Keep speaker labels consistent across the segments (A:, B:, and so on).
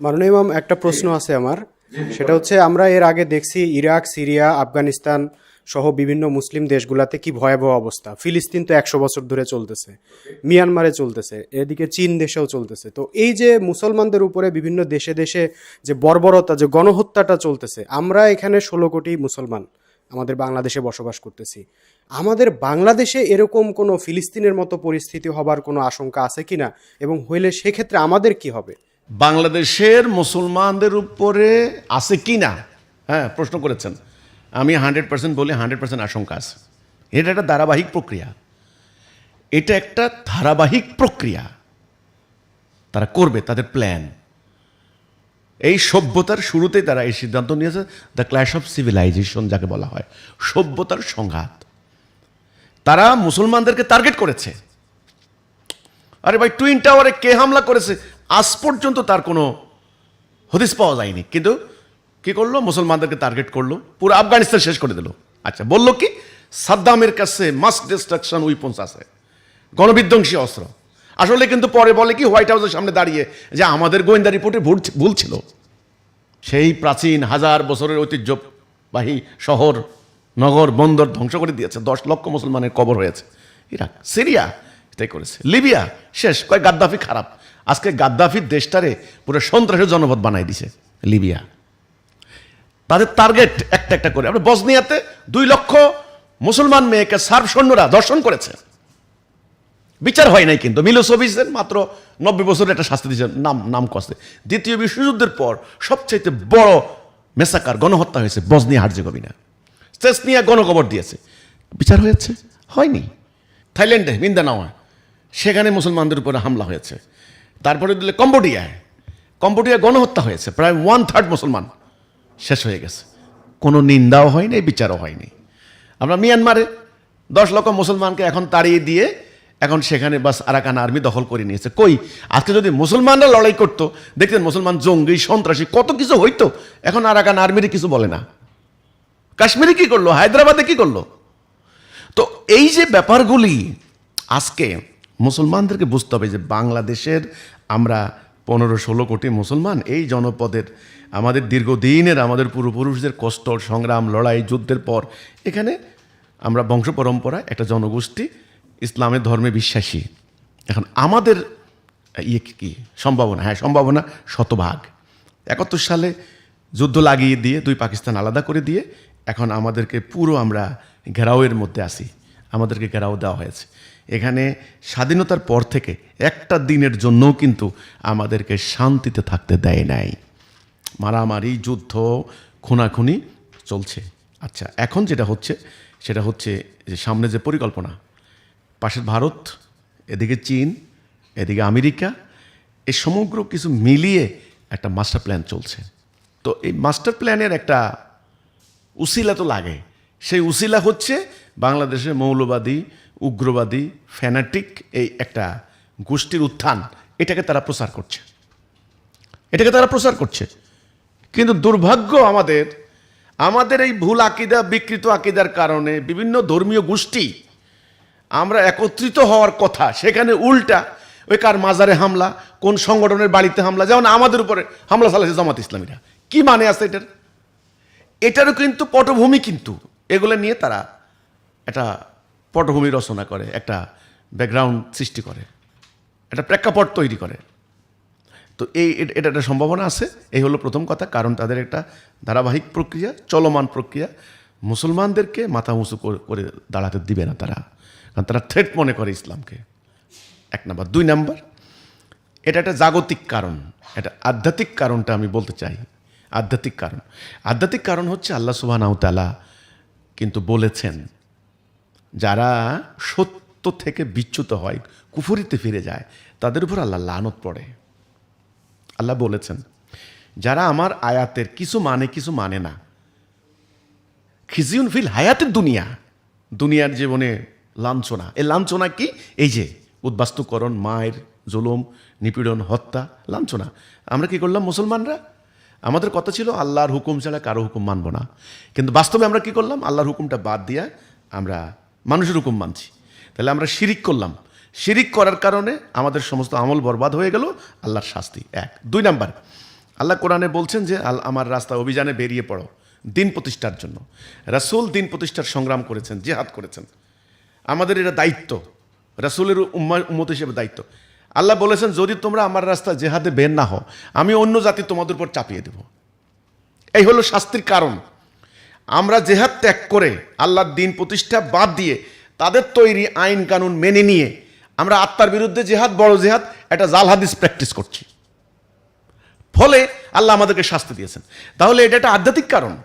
A: মাননীয় ইমাম একটা প্রশ্ন আছে আমার। সেটা হচ্ছে আমরা এর আগে দেখছি ইরাক সিরিয়া আফগানিস্তান সহ বিভিন্ন মুসলিম দেশগুলোতে কি ভয়াবহ অবস্থা। ফিলিস্তিন তো একশো বছর ধরে চলতেছে মিয়ানমারে চলতেছে এদিকে চীন দেশেও চলতেছে। তো এই যে মুসলমানদের উপরে বিভিন্ন দেশে দেশে যে বর্বরতা যে গণহত্যাটা চলতেছে আমরা এখানে ষোলো কোটি মুসলমান আমাদের বাংলাদেশে বসবাস করতেছি। আমাদের বাংলাদেশে এরকম কোনো ফিলিস্তিনের মতো পরিস্থিতি হবার কোনো আশঙ্কা আছে কিনা? এবং হইলে সেক্ষেত্রে আমাদের কি হবে?
B: বাংলাদেশের মুসলমানদের উপরে আছে কি না? হ্যাঁ প্রশ্ন করেছেন। আমি হান্ড্রেড পার্সেন্ট বলি, হান্ড্রেড পার্সেন্ট আশঙ্কা আছে। এটা একটা ধারাবাহিক প্রক্রিয়া। এটা একটা ধারাবাহিক প্রক্রিয়া। তারা করবে, তাদের প্ল্যান। এই সভ্যতার শুরুতেই তারা এই সিদ্ধান্ত নিয়েছে, দ্য ক্ল্যাশ অফ সিভিলাইজেশন যাকে বলা হয়। সভ্যতার সংঘাত। তারা মুসলমানদেরকে টার্গেট করেছে। আরে ভাই, টুইন টাওয়ারে কে হামলা করেছে? আজ পর্যন্ত তার কোনো হদিস পাওয়া যায়নি। কিন্তু কি করল? মুসলমানদেরকে টার্গেট করল। পুরো আফগানিস্তান শেষ করে দিল। আচ্ছা বলল কি? সাদ্দামের কাছে মাস ডিস্ট্রাকশন উইপন্স আছে। গণবিধ্বংসী অস্ত্র। আসলে কিন্তু পরে বলে কি হোয়াইট হাউসের সামনে দাঁড়িয়ে যে আমাদের গোয়েন্দা রিপোর্টে ভুল ছিল। সেই প্রাচীন হাজার বছরের ঐতিহ্যবাহী শহর, নগর, বন্দর ধ্বংস করে দিয়েছে। দশ লক্ষ মুসলমানের কবর হয়েছে। ইরাক, সিরিয়া, এটাই করেছে। লিবিয়া, শেষ। কয় গাদ্দাফি খারাপ। আজকে গাদ্দাফির দেশটারে পুরো সন্ত্রাসের জনপদ বানাই দিছে, লিবিয়া। তাদের টার্গেট একটা একটা করে। আমরা বসনিয়াতে দুই লক্ষ মুসলমান মেয়েকে সার্ব সৈন্যরা দর্শন করেছে। বিচার হয় নাই কিন্তু। মিলোসোভিচের মাত্র নব্বই বছরের একটা শাস্তি দিয়েছে, নাম নাম কষ্টে। দ্বিতীয় বিশ্বযুদ্ধের পর সবচাইতে বড় মেসাকার গণহত্যা হয়েছে বজনিয়া হার্জেগোভিনা। চেসনিয়া গণকবর দিয়েছে। বিচার হয়েছে? হয়নি। থাইল্যান্ডে মিন্দানাওয়া, সেখানে মুসলমানদের উপরে হামলা হয়েছে। তারপরে দিলে কম্বোডিয়ায়। কম্বোডিয়া গণহত্যা হয়েছে, প্রায় ওয়ান থার্ড মুসলমান শেষ হয়ে গেছে। কোনো নিন্দাও হয়নি, বিচারও হয়নি। আমরা মিয়ানমারে দশ লক্ষ মুসলমানকে এখন তাড়িয়ে দিয়ে এখন সেখানে বাস আরাকান আর্মি দখল করে নিয়েছে। কই? আজকে যদি মুসলমানরা লড়াই করতো, দেখতেন মুসলমান জঙ্গি, সন্ত্রাসী, কত কিছু হইতো, এখন আরাকান আর্মির কিছু বলে না। কাশ্মীরে কি করল? হায়দ্রাবাদে কি করল? তো এই যে ব্যাপারগুলি আজকে মুসলমানদেরকে বুঝতে হবে যে বাংলাদেশের আমরা পনেরো ষোলো কোটি মুসলমান, এই জনপদের, আমাদের দীর্ঘদিনের আমাদের পূর্বপুরুষদের কষ্ট, সংগ্রাম, লড়াই, যুদ্ধের পর এখানে আমরা বংশ পরম্পরায় একটা জনগোষ্ঠী, ইসলামের ধর্মে বিশ্বাসী। এখন আমাদের ইয়ে কি সম্ভাবনা হ্যাঁ সম্ভাবনা শতভাগ। একাত্তর সালে যুদ্ধ লাগিয়ে দিয়ে, দুই পাকিস্তান আলাদা করে দিয়ে, এখন আমাদেরকে পুরো আমরা ঘেরাওয়ের মধ্যে আসি আমাদেরকে ঘেরাও দেওয়া হয়েছে। এখানে স্বাধীনতার পর থেকে একটা দিনের জন্যও কিন্তু আমাদেরকে শান্তিতে থাকতে দেয় নাই। মারামারি, যুদ্ধ, খুনাখুনি চলছে। আচ্ছা এখন যেটা হচ্ছে, সেটা হচ্ছে যে সামনে যে পরিকল্পনা, পাশের ভারত, এদিকে চীন, এদিকে আমেরিকা, এ সমগ্র কিছু মিলিয়ে একটা মাস্টার প্ল্যান চলছে। তো এই মাস্টার প্ল্যানের একটা উসিলা তো লাগে। সেই উসিলা হচ্ছে বাংলাদেশের মৌলবাদী, উগ্রবাদী, ফ্যানাটিক এই একটা গোষ্ঠীর উত্থান, এটাকে তারা প্রচার করছে। এটাকে তারা প্রচার করছে। কিন্তু দুর্ভাগ্য আমাদের আমাদের এই ভুল আকিদা, বিকৃত আকিদার কারণে বিভিন্ন ধর্মীয় গোষ্ঠী আমরা একত্রিত হওয়ার কথা, সেখানে উল্টা ওই কার মাজারে হামলা, কোন সংগঠনের বাড়িতে হামলা, যেমন আমাদের উপরে হামলা চালাচ্ছে জামাত ইসলামীরা। কি মানে আছে এটার? এটারও কিন্তু পটভূমি কিন্তু, এগুলো নিয়ে তারা একটা পটভূমি রচনা করে, একটা ব্যাকগ্রাউন্ড সৃষ্টি করে, একটা প্রেক্ষাপট তৈরি করে। তো এই এটা একটা সম্ভাবনা আছে, এই হলো প্রথম কথা, কারণ তাদের একটা ধারাবাহিক প্রক্রিয়া, চলমান প্রক্রিয়া। মুসলমানদেরকে মাথা উঁচু করে- দাঁড়াতে দিবে না তারা, কারণ তারা থ্রেট মনে করে ইসলামকে। এক নাম্বার। দুই নাম্বার, এটা একটা জাগতিক কারণ, এটা আধ্যাত্মিক কারণটা আমি বলতে চাই, আধ্যাত্মিক কারণ। আধ্যাত্মিক কারণ হচ্ছে আল্লাহ সুবাহ কিন্তু বলেছেন যারা সত্য থেকে বিচ্যুত হয়, কুফুরিতে ফিরে যায়, তাদের উপর আল্লাহ লানত পড়ে। আল্লাহ বলেছেন, যারা আমার আয়াতের কিছু মানে কিছু মানে না। খিজিউন ফিল হায়াতের দুনিয়া, দুনিয়ার জীবনে লাঞ্ছনা। এই লাঞ্ছনা কি? এই যে, উদ্বাস্তুকরণ, মায়ের জুলুম, নিপীড়ন, হত্যা, লাঞ্ছনা। আমরা কি করলাম মুসলমানরা? আমাদের কথা ছিল, আল্লাহর হুকুম ছাড়া কারও হুকুম মানব না। কিন্তু বাস্তবে আমরা কি করলাম? আল্লাহর হুকুমটা বাদ দিয়া আমরা মানুষের হুকুম মানছি। তাহলে আমরা শিরিক করলাম। শিরিক করার কারণে আমাদের সমস্ত আমল বরবাদ হয়ে গেল, আল্লাহর শাস্তি এক। দুই নাম্বার, আল্লাহ কোরআনে বলছেন যে, আল, আমার রাস্তা অভিযানে বেরিয়ে পড়ো দিন প্রতিষ্ঠার জন্য। রাসূল দিন প্রতিষ্ঠার সংগ্রাম করেছেন, জেহাদ করেছেন। আমাদের এটা দায়িত্ব। রাসূলের উম্মা উম্মত হিসেবে দায়িত্ব। আল্লাহ বলেছেন, যদি তোমরা আমার রাস্তা জেহাদে বের না হও, আমি অন্য জাতি তোমাদের উপর চাপিয়ে দেব। এই হলো শাস্তির কারণ। আমরা জেহাদ ত্যাগ করে আল্লাহর দিন প্রতিষ্ঠা বাদ দিয়ে তাদের তৈরি আইন কানুন মেনে নিয়ে আমরা আত্মার বিরুদ্ধে জেহাদ, বড় জেহাদ, একটা জাল হাদিস প্র্যাকটিস করছি। ফলে আল্লাহ আমাদেরকে শাস্তি দিয়েছেন। তাহলে এটা একটা আধ্যাত্মিক কারণ।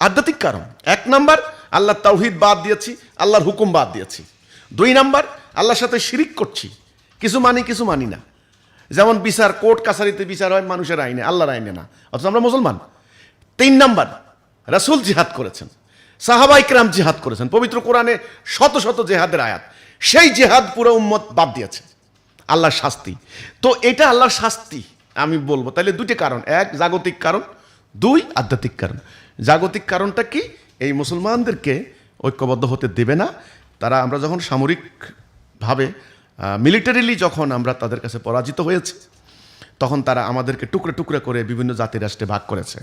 B: আধ্যাত্মিক কারণ। এক নাম্বার, আল্লাহ তাওহিদ বাদ দিয়েছি, আল্লাহর হুকুম বাদ দিয়েছি। দুই নাম্বার, আল্লাহর সাথে শিরিক করছি। কিছু মানি কিছু মানি না। যেমন বিচার, কোর্ট, কাছারিতে বিচার হয় মানুষের আইনে, আল্লাহর আইনে না। অথচ আমরা মুসলমান। তিন নাম্বার রাসূল জিহাদ করেছেন সাহাবা ইকরাম জিহাদ করেছেন, পবিত্র কোরআনে শত শত জেহাদের আয়াত, সেই জেহাদ পুরো উম্মত বাদ দিয়েছে, আল্লাহর শাস্তি। তো এটা আল্লাহর শাস্তি, আমি বলব, তাহলে দুটি কারণ, এক জাগতিক কারণ, দুই আধ্যাত্মিক কারণ। জাগতিক কারণটা কি? এই মুসলমানদেরকে ঐক্যবদ্ধ হতে দেবে না, তারা আমরা যখন সামরিকভাবে মিলিটারিলি যখন আমরা তাদের কাছে পরাজিত হয়েছে, তখন তারা আমাদেরকে টুকরে টুকরে করে বিভিন্ন জাতি রাষ্ট্রে ভাগ করেছে।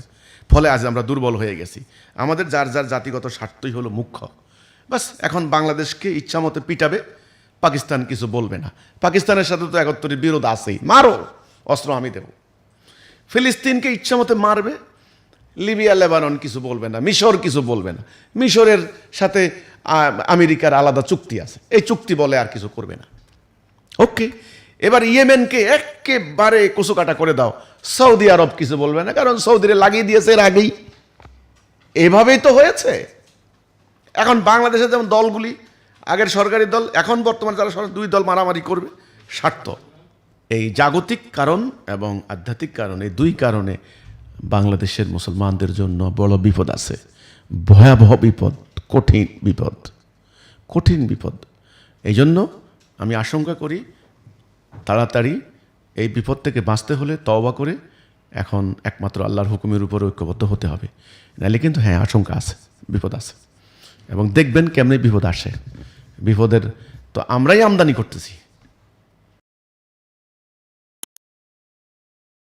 B: ফলে আজ আমরা দুর্বল হয়ে গেছি। আমাদের যার যার জাতিগত স্বার্থই হলো মুখ্য। বাস, এখন বাংলাদেশকে ইচ্ছামতো পিটাবে, পাকিস্তান কিছু বলবে না। পাকিস্তানের সাথে তো একত্তরের বিরোধ আছেই। মারো, অস্ত্র আমি দেব। ফিলিস্তিনকে ইচ্ছামতো মারবে, লিবিয়া, লেবানন কিছু বলবে না, মিশর কিছু বলবে না। মিশরের সাথে আমেরিকার আলাদা চুক্তি আছে। এই চুক্তি বলে আর কিছু করবে না। ওকে এবার ইয়েমেনকে একেবারে কুচুকাটা করে দাও। সৌদি আরব কিছু বলবে না, কারণ সৌদিরে লাগিয়ে দিয়েছে এর আগেই। এভাবেই তো হয়েছে। এখন বাংলাদেশে যেমন দলগুলি, আগের সরকারি দল, এখন বর্তমান যারা সরকার দুই দল মারামারি করবে, স্বার্থ। এই জাগতিক কারণ এবং আধ্যাত্মিক কারণ, এই দুই কারণে বাংলাদেশের মুসলমানদের জন্য বড় বিপদ আছে। ভয়াবহ বিপদ, কঠিন বিপদ কঠিন বিপদ। এই জন্য আমি আশঙ্কা করি তাড়াতাড়ি এই বিপদ থেকে বাঁচতে হলে তওবা করে এখন একমাত্র আল্লাহর হুকুমের উপর ঐক্যবদ্ধ হতে হবে। নাহলে কিন্তু হ্যাঁ আশঙ্কা আছে, বিপদ আছে। এবং দেখবেন কেমনি বিপদ আসে। বিপদের তো আমরাই আমদানি করতেছি।